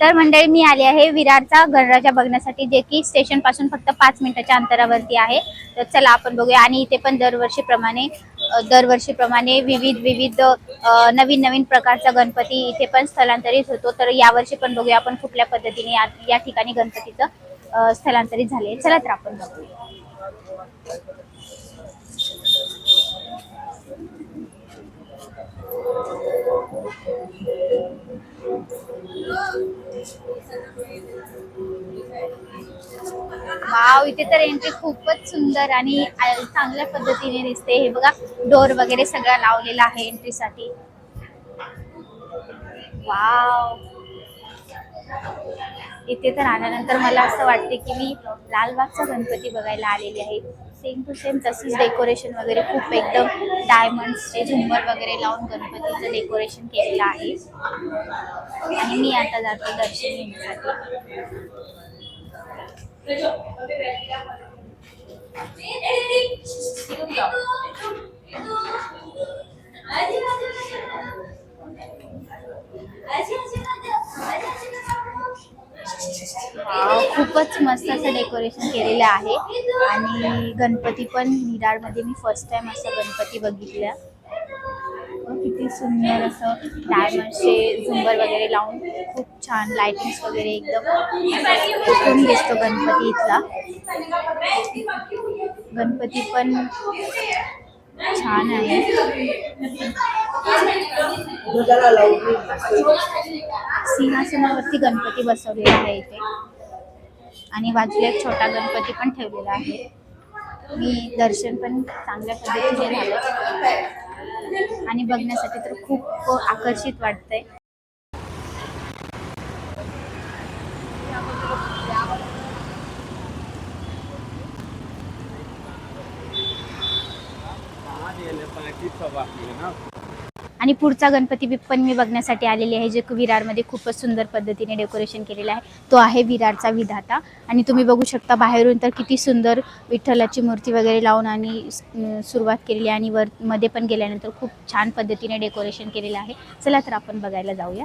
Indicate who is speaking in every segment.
Speaker 1: तर मंडळी मी आले आहे विरारचा गणराजा बघण्यासाठी जे की स्टेशनपासून फक्त पाच मिनिटाच्या अंतरावरती आहे. तर चला आपण बघूया. आणि इथे पण दरवर्षीप्रमाणे दरवर्षीप्रमाणे विविध विविध नवीन नवीन प्रकारचा गणपती इथे पण स्थलांतरित होतो. तर यावर्षी पण बघूया आपण कुठल्या पद्धतीने या, या ठिकाणी गणपतीचं स्थलांतरित झाले. चला तर आपण बघूया. वाव इथे तर एंट्री खूपच सुंदर आणि चांगल्या पद्धतीने दिसते. हे बघा डोर वगैरे सगळा लावलेला आहे एंट्रीसाठी वाव. इथे तर आल्यानंतर मला असं वाटते की मी लालबागचा गणपती बघायला आलेली आहे. सेम टू सेम तसंच डेकोरेशन वगैरे खूप एकदम डायमंड्सचे झुंबर वगैरे लावून गणपतीचं डेकोरेशन केलेलं आहे. आणि मी आता जाते दर्शन घेण्यासाठी. खूपच मस्त असं डेकोरेशन केलेलं आहे. आणि गणपती पण निराळमध्ये मी फर्स्ट टाइम असं गणपती बघितल्या किती सुंदर असं डायमंडचे झुंबर वगैरे लावून खूप छान लाइटिंग्स वगैरे एकदम उठून दिसतो गणपती इथला गणपती पण छान आहे. सिंहासनावरती गणपती बसवलेला आहे इथे. आणि बाजूला एक छोटा गणपती पण ठेवलेला आहे. मी दर्शन पण चांगल्या पद्धतीने झालं. आणि बघण्यासाठी तर खूप आकर्षित वाटतंय. आणि पुढचा गणपती बी- पण मी बघण्यासाठी आलेली आहे जे विरारमध्ये खूपच सुंदर पद्धतीने डेकोरेशन केलेलं आहे. तो आहे विरारचा विधाता. आणि तुम्ही बघू शकता बाहेरून तर किती सुंदर विठ्ठलाची मूर्ती वगैरे लावून आणि सुरुवात केलेली आहे आणि वर मध्ये पण गेल्यानंतर खूप छान पद्धतीने डेकोरेशन केलेलं आहे. चला तर आपण बघायला जाऊया.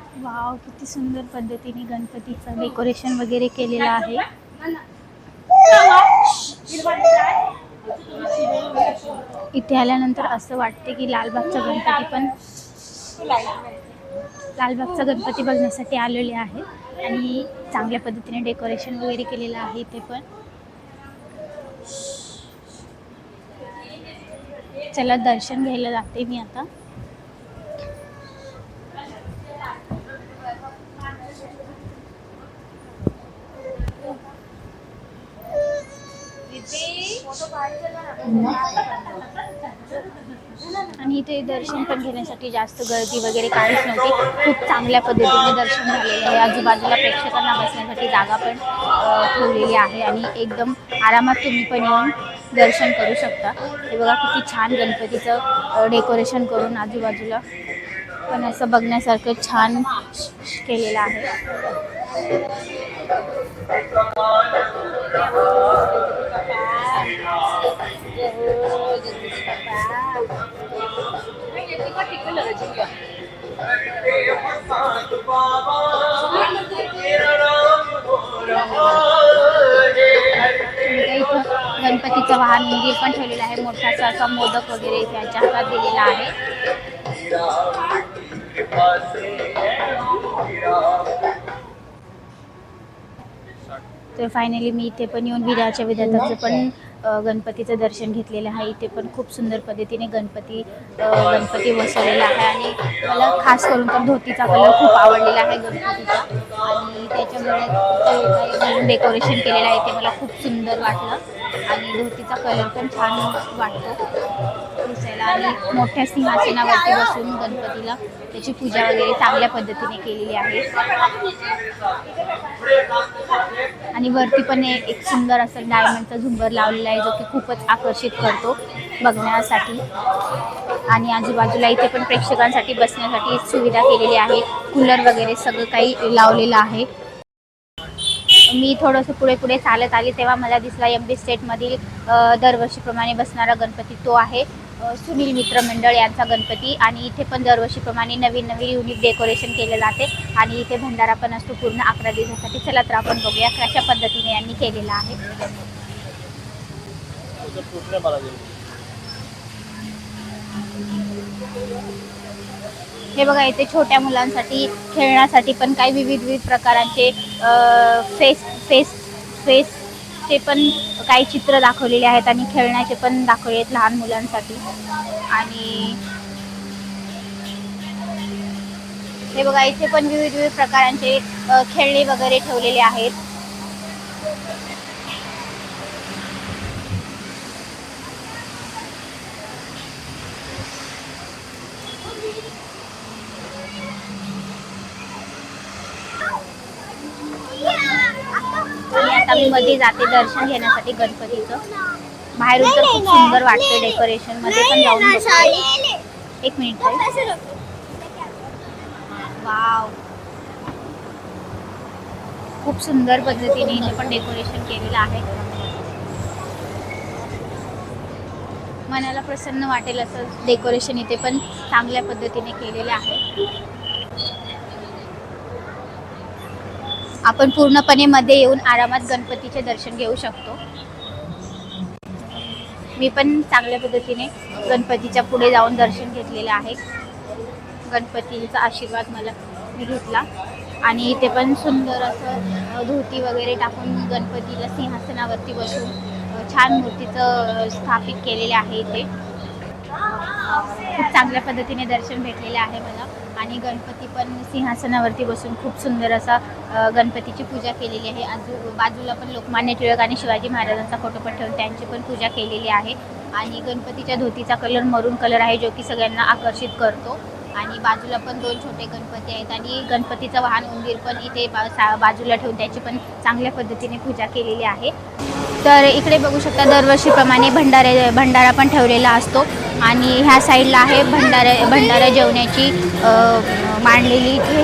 Speaker 1: वाव किती सुंदर पद्धतीने गणपतीचं डेकोरेशन वगैरे केलेलं आहे. इथे आल्यानंतर असं वाटते की लालबागचा गणपती पण लालबागचा गणपती बघण्यासाठी आलेले आहे. आणि चांगल्या पद्धतीने डेकोरेशन वगैरे केलेलं आहे इथे पण. चला दर्शन घ्यायला जाते मी आता आणि इथे दर्शन पण घेण्यासाठी जास्त गर्दी वगैरे काहीच नव्हती. खूप चांगल्या पद्धतीने दर्शन झालेलं आहे. आजूबाजूला प्रेक्षकांना बसण्यासाठी जागा पण ठेवलेली आहे आणि एकदम आरामात तुम्ही पण येऊन दर्शन करू शकता. हे बघा किती छान गणपतीचं डेकोरेशन करून आजूबाजूला पण असं बघण्यासारखं छान केलेलं आहे. गणपतीचं वाहन मंदिर पण ठेवलेलं आहे. मोठासा असा मोदक वगैरे त्याच्या हातात दिलेला आहे. तर फायनली मी इथे पण येऊन विराच्या विद्यार्थ्याचं पण गणपतीचं दर्शन घेतलेलं आहे. इथे पण खूप सुंदर पद्धतीने गणपती गणपती बसवलेला आहे. आणि मला खास करून तर धोतीचा कलर खूप आवडलेला आहे गणपतीचा. आणि त्याच्यामुळे डेकोरेशन केलेलं आहे ते मला खूप सुंदर वाटलं. आणि धोतीचा कलर पण छान वाटतो. दिसायला आणि मोठ्या सिंहासनावरती बसून गणपतीला त्याची पूजा वगैरे चांगल्या पद्धतीने केलेली आहे. आणि वरती पण एक सुंदर असं डायमंडचा झुंबर लावलेला आहे जो की खूपच आकर्षित करतो. बघण्यासाठी आणि आजूबाजूला इथे पण प्रेक्षकांसाठी बसण्यासाठी सुविधा केलेली आहे. कूलर वगैरे सगळं काही लावलेलं आहे. मी थोडंसं पुढे पुढे चालत आले तेव्हा मला दिसला एम बी स्टेटमधील दरवर्षीप्रमाणे बसणारा गणपती तो आहे. सुनील मित्र मंडळ यांचा गणपती आणि इथे पण दरवर्षीप्रमाणे नवीन नवीन युनिक डेकोरेशन केले जाते आणि इथे भंडारा पण असतो पूर्ण अकरा दिवसासाठी. चला तर आपण बघूया कशा पद्धतीने यांनी केलेला आहे. हे बघा इथे छोट्या मुलांसाठी खेळण्यासाठी पण काही विविध विविध प्रकारांचे फेस फेस फेसचे पण काही चित्र दाखवलेले आहेत आणि खेळण्याचे पण दाखवले आहेत लहान मुलांसाठी. आणि हे बघा इथे पण विविध विविध प्रकारांचे खेळणे वगैरे ठेवलेले आहेत. मध्ये जाते दर्शन घेण्यासाठी गणपतीचं बाहेरून तर खूप सुंदर वाटते डेकोरेशनमध्ये पण जाऊन बघते. एक मिनिट ताई. वाव खूप सुंदर पद्धतीने इथे पण डेकोरेशन केलेलं आहे मनाला प्रसन्न वाटेल असं डेकोरेशन इथे पण चांगल्या पद्धतीने केलेलं आहे आपण पूर्णपणे मध्ये येऊन आरामात गणपतीचे दर्शन घेऊ शकतो. मी पण चांगल्या पद्धतीने गणपतीच्या पुढे जाऊन दर्शन घेतलेलं आहे. गणपतीचा आशीर्वाद मला मी घेतला. आणि इथे पण सुंदर असं धोती वगैरे टाकून गणपतीला सिंहासनावरती बसून छान मूर्तीचं स्थापित केलेले आहे इथे. खूप चांगल्या पद्धतीने दर्शन भेटलेले आहे मला. आणि गणपती पण सिंहासनावरती बसून खूप सुंदर असा गणपतीची पूजा केलेली आहे. आजू बाजूला पण लोकमान्य टिळक आणि शिवाजी महाराजांचा फोटो पण ठेवून त्यांची पण पूजा केलेली आहे. आणि गणपतीच्या धोतीचा कलर मरून कलर आहे जो की सगळ्यांना आकर्षित करतो. आणि बाजूला पण दोन छोटे गणपती आहेत आणि गणपतीचं वाहन उंदीर पण इथे बा सा बाजूला ठेवून त्याची पण चांगल्या पद्धतीने पूजा केलेली आहे. तर इकडे बघू शकता दरवर्षीप्रमाणे भंडारे भंडारा पण ठेवलेला असतो. आणि ह्या साईडला आहे भंडारा भंडारा जेवण्याची मांडलेली इथे.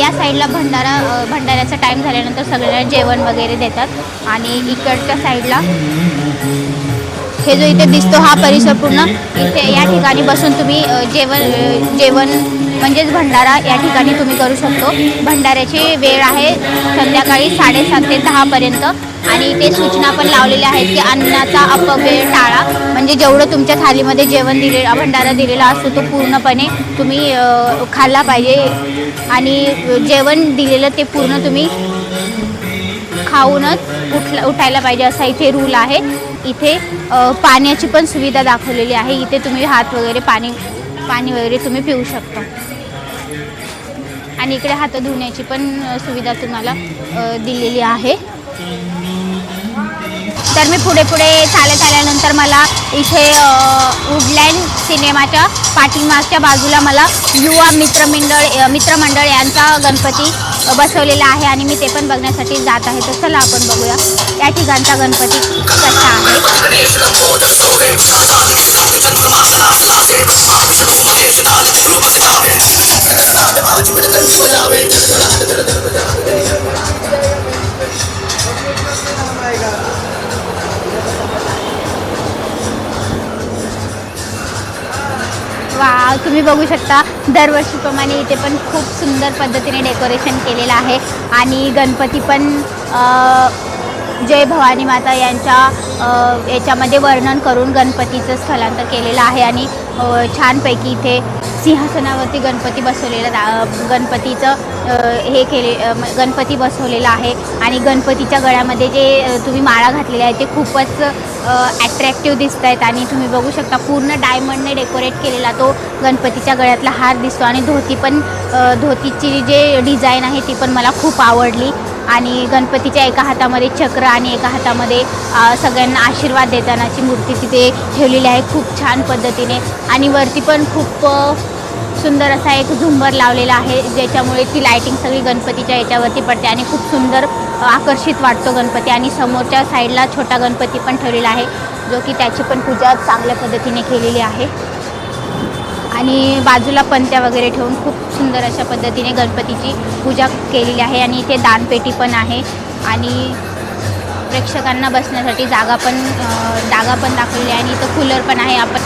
Speaker 1: या साईडला भंडारा भंडाऱ्याचा टाईम झाल्यानंतर सगळ्यांना जेवण वगैरे देतात. आणि इकडच्या साईडला हे जो इथे दिसतो हा परिसर पूर्ण इथे या ठिकाणी बसून तुम्ही जेवण जेवण म्हणजेच भंडारा या ठिकाणी तुम्ही करू शकतो. भंडाऱ्याची वेळ आहे संध्याकाळी साडेसात ते दहापर्यंत आणि इथे सूचना पण लावलेल्या आहेत की अन्नाचा अपव्यय टाळा. म्हणजे जेवढं तुमच्या थालीमध्ये जेवण दिले भंडारा दिलेला असतो तो पूर्णपणे तुम्ही खाल्ला पाहिजे. आणि जेवण दिलेलं ते पूर्ण तुम्ही खाऊनच उठला उठायला पाहिजे असा इथे रूल आहे. इथे पाण्याची पण सुविधा दाखवलेली आहे. इथे तुम्ही हात वगैरे पाणी पाणी वगैरे तुम्ही पिऊ शकता. आणि इकडे हात धुण्याची पण सुविधा तुम्हाला दिलेली आहे. तर मी पुढे पुढे चालत आल्यानंतर मला इथे वुडलँड सिनेमाच्या पाठीमागच्या बाजूला मला युवा मित्रमंडळ मित्रमंडळ यांचा गणपती बसवलेला आहे आणि मी ते पण बघण्यासाठी जात आहे. तर चला आपण बघूया. या ठिकाणचा गणपती कसा आहे? तुम्ही बघू शकता दरवर्षीप्रमाणे इथे पण खूप सुंदर पद्धतीने डेकोरेशन केलेलं आहे. आणि गणपती पण जय भवानी माता यांच्या याच्यामध्ये वर्णन करून गणपतीचं स्थलांतर केलेलं आहे. आणि छानपैकी इथे सिंहासनावरती गणपती बसवलेला गणपतीचं हे केले गणपती बसवलेला आहे. आणि गणपतीच्या गळ्यामध्ये जे तुम्ही माळा घातलेल्या आहे ते खूपच ॲट्रॅक्टिव्ह दिसत आहेत आणि तुम्ही बघू शकता पूर्ण डायमंडने डेकोरेट केलेला तो गणपतीच्या गळ्यातला हार दिसतो. आणि धोती पण धोतीची जे डिझाईन आहे ती पण मला खूप आवडली. आणि गणपतीच्या एका हातामध्ये चक्र आणि एका हातामध्ये सगळ्यांना आशीर्वाद देतानाची मूर्ती तिथे ठेवलेली आहे खूप छान पद्धतीने. आणि वरती पण खूप सुंदर असा एक झुंबर लावलेला आहे ज्याच्यामुळे ती लायटिंग सगळी गणपतीच्या याच्यावरती पडते आणि खूप सुंदर आकर्षित वाटतो गणपती. आणि समोरच्या साईडला छोटा गणपती पण ठेवलेला आहे जो की त्याची पण पूजा चांगल्या पद्धतीने केलेली आहे. आणि बाजूला पंत्या वगैरे ठेवून खूप सुंदर अशा पद्धतीने गणपतीची पूजा केलेली आहे आणि इथे दानपेटी पण आहे. आणि प्रेक्षकांना बसण्यासाठी जागा पण जागा पण दाखवलेली आहे आणि इथं कूलर पण आहे. आपण